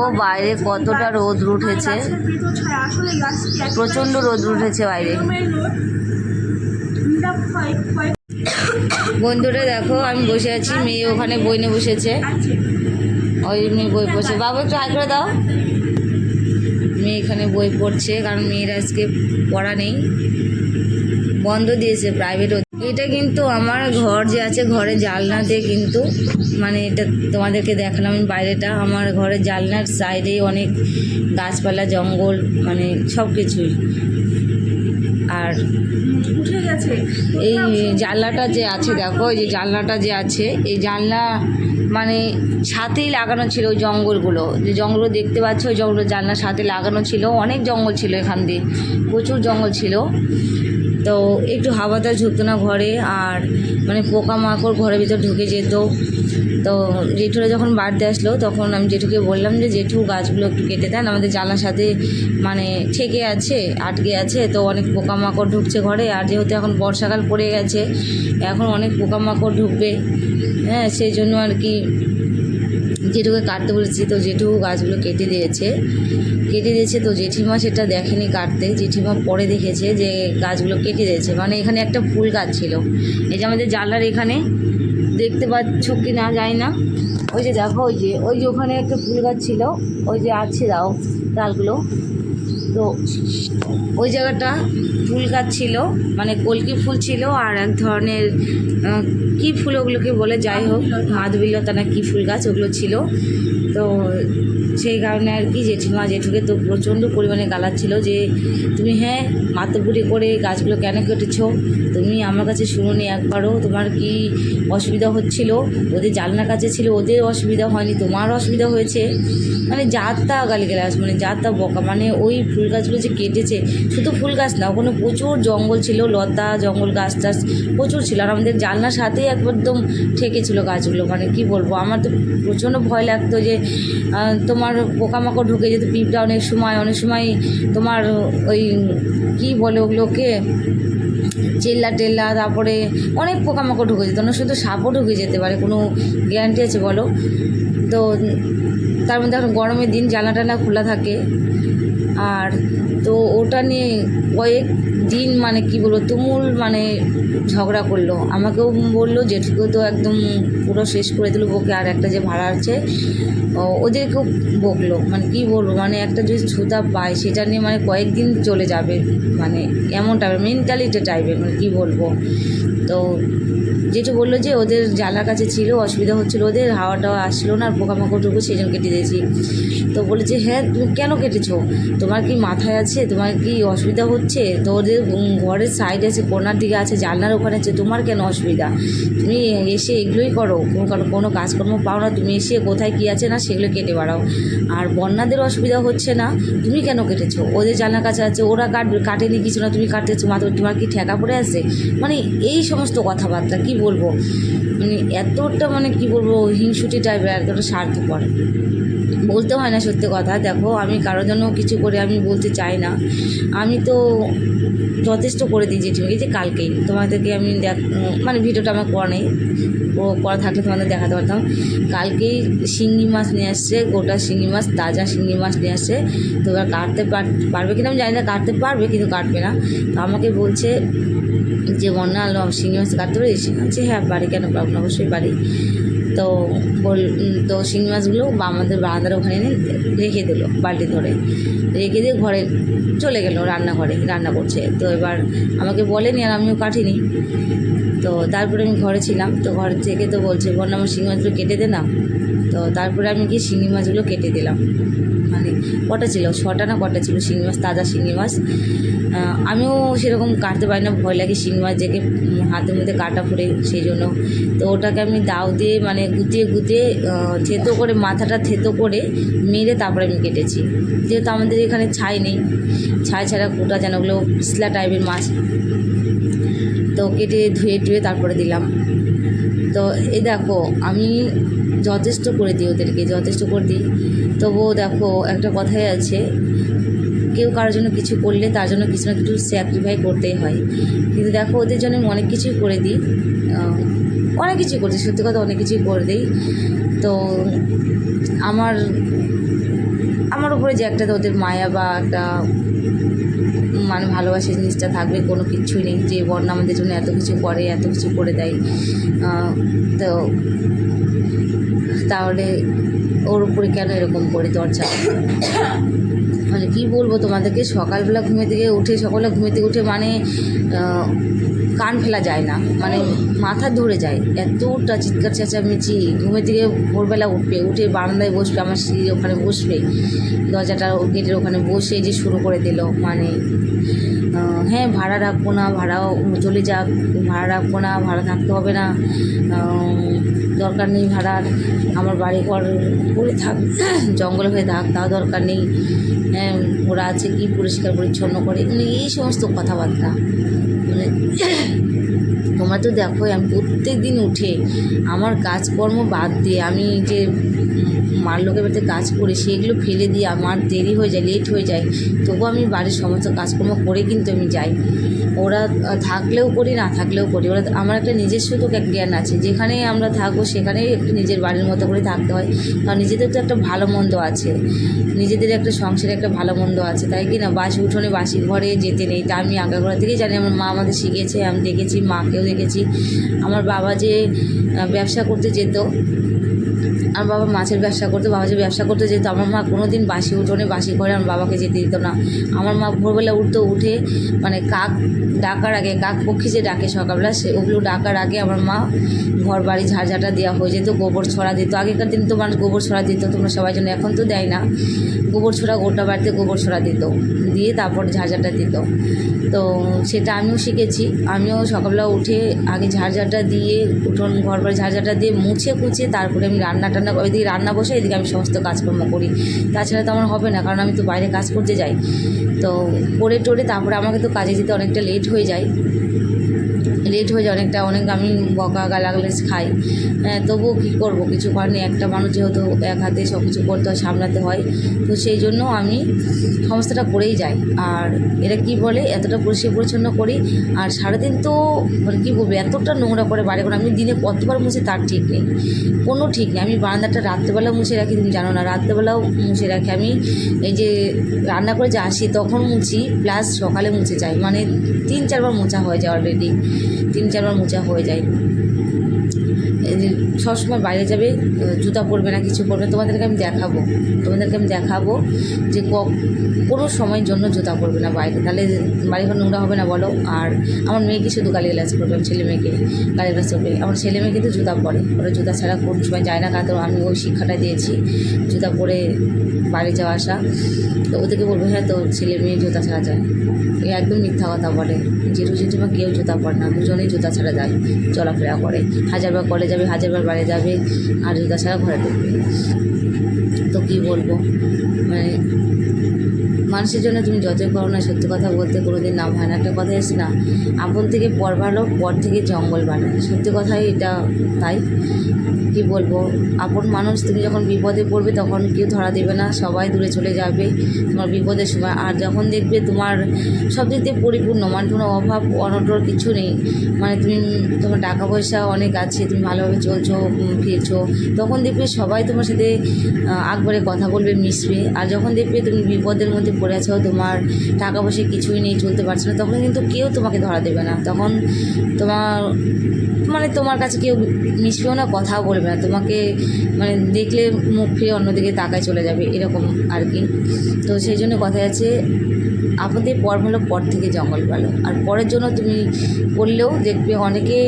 ও বাইরে কতটা রোদ উঠেছে। প্রচণ্ড রোদ উঠেছে বাইরে। বন্ধুরা, দেখো, আমি বসে আছি, মেয়ে ওখানে বই নিয়ে বসেছে। ওই মেয়ে বই পড়ছে। বাবু, একটু হাই করে দাও। মেয়ে এখানে বই পড়ছে, কারণ মেয়ের আজকে পড়া নেই। বন্ধ দিয়েছে প্রাইভেট এটা কিন্তু আমার ঘর যে আছে ঘরের জালনাতে কিন্তু মানে এটা তোমাদেরকে দেখালাম আমি বাইরেটা। আমার ঘরের জালনার সাইডে অনেক গাছপালা জঙ্গল মানে সব কিছুই আর এই জানলাটা যে আছে দেখো এই যে জানলাটা যে আছে এই জানলা মানে সাথেই লাগানো ছিল ওই জঙ্গলগুলো। যে জঙ্গল দেখতে পাচ্ছ ওই জঙ্গল জানলার সাথে লাগানো ছিল। অনেক জঙ্গল ছিল এখান দিয়ে। প্রচুর জঙ্গল ছিল। তো একটু হাওয়াটা ঝুঁকতো না ঘরে আর মানে পোকামাকড় ঘরের ভিতর ঢুকে যেত। তো জেঠুরা যখন বাড়িতে আসলো তখন আমি জেঠুকে বললাম যে, জেঠু, গাছগুলো একটু কেটে দেন। আমাদের জানলার সাথে মানে ঠেকে আছে, আটকে আছে। তো অনেক পোকামাকড় ঢুকছে ঘরে। আর যেহেতু এখন বর্ষাকাল পড়ে গেছে, এখন অনেক পোকামাকড় ঢুকবে। হ্যাঁ সেই জন্য আর কি জেঠুকে কাটতে বলেছি, তো জেঠু গাছগুলো কেটে দিয়েছে কেটে দিয়েছে তো জেঠিমা সেটা দেখেনি কাটতে, জেঠিমা পরে দেখেছে যে গাছগুলো কেটে দিয়েছে। মানে এখানে একটা ফুল গাছ ছিল। এই যে আমাদের জানলার এখানে, দেখতে পাচ্ছ কি না জানি না। ওই যে দেখো, ওই যে ওই যে ওখানে একটা ফুল গাছ ছিল, ওই যে আছে দাও, ডালগুলো। তো ওই জায়গাটা ফুল গাছ ছিল মানে কলকি ফুল ছিল আর এক ধরনের কী ফুল ওগুলোকে বলে, যাই হোক, মাধবীলতা না কী ফুল গাছ, ওগুলো ছিল। তো সেই কারণে আর কি জেঠিমা, জেঠুকে তো প্রচণ্ড পরিমাণে গালাচ্ছিল যে, তুমি হ্যাঁ মাতবুরি করে গাছগুলো কেন কেটেছ? তুমি আমার কাছে শুনোনি একবারও, তোমার কি অসুবিধা হচ্ছিল? ওদের জানলার কাছে ছিল, ওদের অসুবিধা হয়নি, তোমার অসুবিধা হয়েছে? মানে যার তা গালিগালাজ মানে তা বকা মানে ওই ফুল গাছগুলো যে কেটেছে, শুধু ফুল গাছ না, ওখানে প্রচুর জঙ্গল ছিল, লতা জঙ্গল, গাছ টাছ প্রচুর ছিল। আর আমাদের জানলার সাথেই একদম ঠেকেছিল গাছগুলো। মানে কি বলব, আমার তো প্রচণ্ড ভয় লাগতো যে তোমার পোকামাকড় ঢুকে যেত পিঁপড়া অনেক সময় অনেক সময় তোমার ওই কি বলে ওগুলোকে, চেল্লা টেল্লা, তারপরে অনেক পোকামাকড় ঢুকে যেত, অনেক শুধু সাপও ঢুকে যেতে পারে, কোনো গ্যারান্টি আছে বলো? তো তার মধ্যে এখন গরমের দিন জানলা টানা খোলা থাকে আর তো ওটা নিয়ে কয়েক দিন মানে কি বলব, তুমুল মানে ঝগড়া করল। আমাকেও বলল, জেঠুকেও তো একদম পুরো শেষ করে দিল বকে আর একটা যে ভাড়া আছে ওদেরকেও বকলো। মানে কি বলব মানে একটা যদি ছুতা পায়, সেটা নিয়ে মানে কয়েকদিন চলে যাবে। মানে এমন টাইপের মেন্টালিটি টাইপের মানে কী বলব। তো যেটু বলল যে, ওদের জ্বালার কাছে ছিল, অসুবিধা হচ্ছিল ওদের হাওয়া টাওয়া আসলো না, আর পোকামাকড় ঢুকো সেই জন্য কেটে দিয়েছি। তো বলেছে হ্যাঁ তুমি কেন কেটেছো? তোমার কি মাথায় আছে? তোমার কি অসুবিধা হচ্ছে? তো ওদের ঘরের সাইডে আছে কোনার দিকে আছে, জানলার ওখানে আছে, তোমার কেন অসুবিধা? তুমি এসে এগুলোই করো। কোনো কোনো কাজকর্ম পাও না, তুমি এসে কোথায় কী আছে না, সেগুলো কেটে বাড়াও। আর বন্যাদের অসুবিধা হচ্ছে না, তুমি কেন কেটেছো? ওদের জানলার কাছে আছে, ওরা কাটবে কাটেনি কিছু না, তুমি কাটতেছো মাত্র তোমার কি ঠেকা পড়ে আছে? মানে এই সমস্ত কথাবার্তা, কি বলব? মানে এতটা মানে কি বলব, হিংসুটি টাইপের এতটা স্বার্থপর বলতে হয় না সত্যি কথা, দেখো, আমি কারোর জন্য কিছু করে আমি বলতে চাই না। আমি তো যথেষ্ট করে দিই জেঠিমাকে যে কালকেই। তোমাদেরকে আমি দেখ মানে ভিডিওটা আমার করা নেই। করা থাকলে তোমাদের দেখাতে পারতাম। কালকেই শিঙ্গি মাছ নিয়ে আসছে, গোটা শিঙ্গি মাছ, তাজা শিঙ্গি মাছ নিয়ে আসছে। তো এবার কাটতে পার- পারবে কিনা আমি জানি না, কাটতে পারবে কিন্তু কাটবে না। তো আমাকে বলছে যে বন্যা আলো শিঙি মাছ কাটতে পারিস বলছি হ্যাঁ বাড়ি কেন পারব না? অবশ্যই বাড়ি। তো বল তো শিঙি মাছগুলো আমাদের বারান্দার ওখানে রেখে দিলো, বালতি ধরে। রেখে দিয়ে ঘরে চলে গেলো রান্নাঘরে, রান্না করছে। তো এবার আমাকে বলেনি আর আমিও কাটিনি। তো তারপরে আমি ঘরে ছিলাম। তো ঘর থেকে তো বলছে, বন্যা আমার শিঙি মাছগুলো কেটে দে না। তো তারপরে আমি গিয়ে শিঙি মাছগুলো কেটে দিলাম। মানে কটা ছিল? ছটা না কটা ছিল? শিঙি মাছ তাজা শিঙি মাছ আমিও সেরকম কাটতে পারি না ভয় লাগে শিঙি মাছ উম, হাতের মধ্যে কাটা পড়ে সেই জন্য। তো ওটাকে আমি দাও দিয়ে মানে গুতিয়ে গুতিয়ে থেতো করে মাথাটা থেতো করে মেরে তারপরে আমি কেটেছি। যেহেতু আমাদের এখানে ছাই নেই ছাই ছাড়া গোটা যেন ওগুলো পিছলা টাইপের মাছ। তো কেটে ধুয়ে টুয়ে তারপরে দিলাম। তো এই দেখো আমি যথেষ্ট করে দিই ওদেরকে যথেষ্ট করে দিই। তবুও দেখো, একটা কথাই আছে, কেউ কারোর জন্য কিছু করলে তার জন্য কিছু না কিছু স্যাক্রিফাই করতেই হয়। কিন্তু দেখো, ওদের জন্য আমি অনেক কিছুই করে দিই। অনেক কিছুই করছি সত্যি কথা অনেক কিছুই করে দিই। তো আমার আমার উপরে যে একটা ওদের মায়া বা একটা মানে ভালোবাসা জিনিসটা থাকবে, কোনো কিছুই নেই যে বন্যা আমাদের জন্য এত কিছু করে, এত কিছু করে দেয়। তো তাহলে ওর উপরে কেন এরকম করে দরজা মানে কী বলব তোমাদেরকে? সকালবেলা ঘুমে থেকে উঠে সকালে ঘুমে থেকে উঠে মানে কান ফেলা যায় না। মানে মাথা ধরে যায়। এতটা চিৎকার চেঁচামেচি। ঘুমে থেকে ভোরবেলা উঠবে, উঠে বারান্দায় বসবে, আমার স্ত্রী ওখানে বসবে। দরজাটা গেটের ওখানে বসে যে শুরু করে দিল। মানে হ্যাঁ ভাড়া রাখব না, ভাড়াও চলে যাক, ভাড়া রাখব না, ভাড়া থাকতে হবে না দরকার নেই ভাড়ার আমার বাড়ি ঘর পড়ে থাক, জঙ্গল হয়ে থাক, তাও দরকার নেই হ্যাঁ ওরা আছে কি পরিষ্কার পরিচ্ছন্ন করে মানে এই সমস্ত কথাবার্তা মানে তোমরা তো দেখো আমি প্রত্যেক দিন উঠে আমার কাজকর্ম বাদ দিয়ে আমি যে মার লোকের বাড়িতে কাজ করি সেগুলো ফেলে দিয়ে আমার দেরি হয়ে যায় লেট হয়ে যায়। তবু আমি বাড়ির সমস্ত কাজকর্ম করে কিন্তু আমি যাই। ওরা থাকলেও করি, না থাকলেও করি। ওরা, আমার একটা নিজস্ব তো জ্ঞান আছে। যেখানে আমরা থাকব সেখানেই একটু নিজের বাড়ির মতো করে থাকতে হয়। কারণ নিজেদের তো একটা ভালো মন্দ আছে। নিজেদের একটা সংসারে একটা ভালো মন্দ আছে। তাই কি না, বাসি উঠোনে বাসি ঘরে যেতে নেই। তা আমি আগাগোড়া থেকেই জানি, আমার মা আমাদের শিখেছে আমি দেখেছি, মাকেও দেখেছি। আমার বাবা যে ব্যবসা করতে যেত আমার বাবা মাছের ব্যবসা করতো, বাবা যে ব্যবসা করতে যেত আমার মা কোনো দিন বাসি উঠোনে বাসি ঘরে আমার বাবাকে যেতে দিত না। আমার মা ভোরবেলা উঠতো উঠে মানে কাক ডাকার আগে, কাক পক্ষী যে ডাকে সকালবেলা, সে ওগুলো ডাকার আগে আমার মা ঘর বাড়ি ঝাড়ঝাটা দেওয়া হয়ে যেত, গোবর ছড়া দিত। আগেকার দিন তো মানুষ গোবর ছড়া দিত, তোমরা সবাই জন্য এখন তো দেয় না। গোবর ছড়া গোটা বাড়িতে গোবর ছড়া দিত, দিয়ে তারপর ঝাড়ঝাটা দিত। তো সেটা আমিও শিখেছি। আমিও সকালবেলা উঠে আগে ঝাড়ঝাটা দিয়ে, উঠোন ঘর বাড়ি ঝাড়ঝাটা দিয়ে মুছে কুচে তারপরে আমি রান্না টান্না ওইদিকে রান্না বসে, এদিকে আমি সমস্ত কাজকর্ম করি। তাছাড়া তো আমার হবে না, কারণ আমি তো বাইরে কাজ করতে যাই। তো করে টোরে তারপরে আমাকে তো কাজে যেতে অনেকটা লেট হয়ে যায়। লেট হয়ে যায়, অনেকটা অনেক আমি বকা গালাগালিজ খাই। হ্যাঁ তবুও কী করব? কিছু নেই, একটা মানুষ যেহেতু এক হাতে সব কিছু করতে হয়, সামলাতে হয়, তো সেই জন্য আমি সমস্তটা করেই যাই। আর এরা কি বলে? এতটা পরিষ্কার পরিচ্ছন্ন করি, আর সারাদিন তো মানে কী বলব, এতটা নোংরা করে বাড়ি করে আমি দিনে কতবার মুছি তার ঠিক নেই। কোনো ঠিক নেই, আমি বারান্দাটা রাত্রেবেলাও মুছে রাখি, তুমি জানো না, রাত্রেবেলাও মুছে রাখি। আমি এই যে রান্না করে যে আসি, তখন মুছি, প্লাস সকালে মুছে যাই মানে তিন চারবার মোছা হয়ে যায় অলরেডি তিন চারবার মোছা হয়ে যায়। সবসময় বাইরে যাবে, জুতা পরবে না, কিছু পরবে তোমাদেরকে আমি দেখাবো। তোমাদেরকে আমি দেখাবো যে ক- কোনো সময়ের জন্য জুতা পরবে না বাইরে। তাহলে বাড়িঘর নোংরা হবে না বলো। আর আমার মেয়েকে শুধু গালি গ্লাস করবে? ছেলে মেয়েকে গালি গ্লাস করবে? আমার ছেলে মেয়ে কিন্তু জুতা পরে। ওরা জুতা ছাড়া কোন সময় যায় না কারণ আমি ওই শিক্ষাটা দিয়েছি জুতা পরে বাড়ি যাওয়া আসা। তো ওদেরকে বলব হ্যাঁ তো ছেলে মেয়ে জুতা ছাড়া যায়। এ একদম মিথ্যা কথা বলে। জেঠু জেঠিমা কেউ জুতা পরে না। দুজনেই জুতা ছাড়া যায়, চলাফেরা করে। হাজার হাজারবার কলে যাবে হাজারবার বাইরে যাবে, আর জুতা ছাড়া ঘরে ঢুকবে। তো কী বলব? মানে মানুষের জন্য তুমি যতই করো না, সত্যি কথা বলতে কোনো দিন লাভ হয় না। একটা কথা এসে না, আপন থেকে পর ভালো, পর থেকে জঙ্গল বানায়। সত্যি কথাই এটা তাই। কি বলব? আপন মানুষ তুমি যখন বিপদে পড়বে তখন কেউ ধরা দেবে না, সবাই দূরে চলে যাবে। তোমার বিপদের সময়। আর যখন দেখবে তোমার সব দিক দিয়ে পরিপূর্ণ মানে কোনো অভাব অনটর কিছু নেই। মানে তুমি, তোমার টাকা পয়সা অনেক আছে, তুমি ভালোভাবে চলছো ফিরছো, তখন দেখবে সবাই তোমার সাথে আকবারে কথা বলবে, মিশবে। আর যখন দেখবে তুমি বিপদের মধ্যে পড়ে আছো, তোমার টাকা পয়সা কিছুই নেই, চলতে পারছ না, তখন কিন্তু কেউ তোমাকে ধরা দেবে না। তখন তোমার মানে তোমার কাছে কেউ মিশবেও না, কথাও বলবে না তোমাকে মানে দেখলে মুখ ফিরে অন্যদিকে তাকায় চলে যাবে, এরকম আর কি। তো সেই জন্য কথা আছে আপদের পর ভালো পর থেকে জঙ্গল ভালো আর পরের জন্য তুমি করলেও দেখবে অনেকে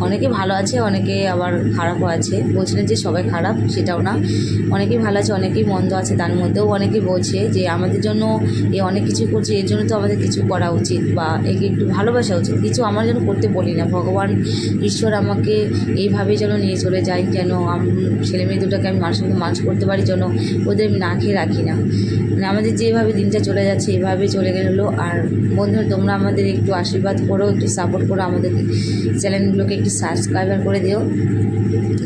অনেকে ভালো আছে, অনেকে আবার খারাপও আছে। বলছি যে সবাই খারাপ, সেটাও না। অনেকেই ভালো আছে, অনেকেই মন্দ আছে, তার মধ্যেও অনেকে বলছে যে আমাদের জন্য এ অনেক কিছু করছে, এর জন্য তো আমাদের কিছু করা উচিত বা একে একটু ভালোবাসা উচিত। কিছু আমার জন্য করতে বলি না। ভগবান, ঈশ্বর আমাকে এইভাবে যেন নিয়ে চলে যায় যেন ছেলে মেয়ে দুটোকে আমি মানুষের মতো মানুষ করতে পারি, যেন ওদের না খেয়ে রাখি না। মানে আমাদের যেভাবে দিনটা চলে যাচ্ছে, এভাবে চলে গেলো আর বন্ধুরা, তোমরা আমাদের একটু আশীর্বাদ করো, একটু সাপোর্ট করো আমাদের চ্যানেলগুলোকে, একটু সাবস্ক্রাইবার করে দিও।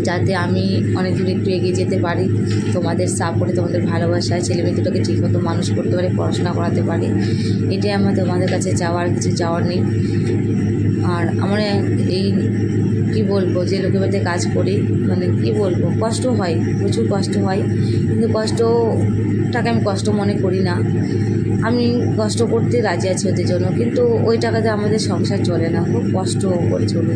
যাতে আমি অনেক দূর একটু এগিয়ে যেতে পারি, তোমাদের সাপোর্টে তোমাদের ভালোবাসায়, ছেলে মেয়ে দুটোকে ঠিকমতো মানুষ করতে পারে, পড়াশোনা করাতে পারি। এটাই আমার তোমাদের কাছে চাওয়ার, কিছু চাওয়ার নেই। আর আমার এই, কি বলব, যে লোকের বাড়িতে কাজ করি মানে কি বলব, কষ্ট হয়, প্রচুর কষ্ট হয়। কিন্তু কষ্টটাকে আমি কষ্ট মনে করি না। আমি কষ্ট করতে রাজি আছি ওদের জন্য, কিন্তু ওই টাকাতে আমাদের সংসার চলে না। খুব কষ্ট করে চলে।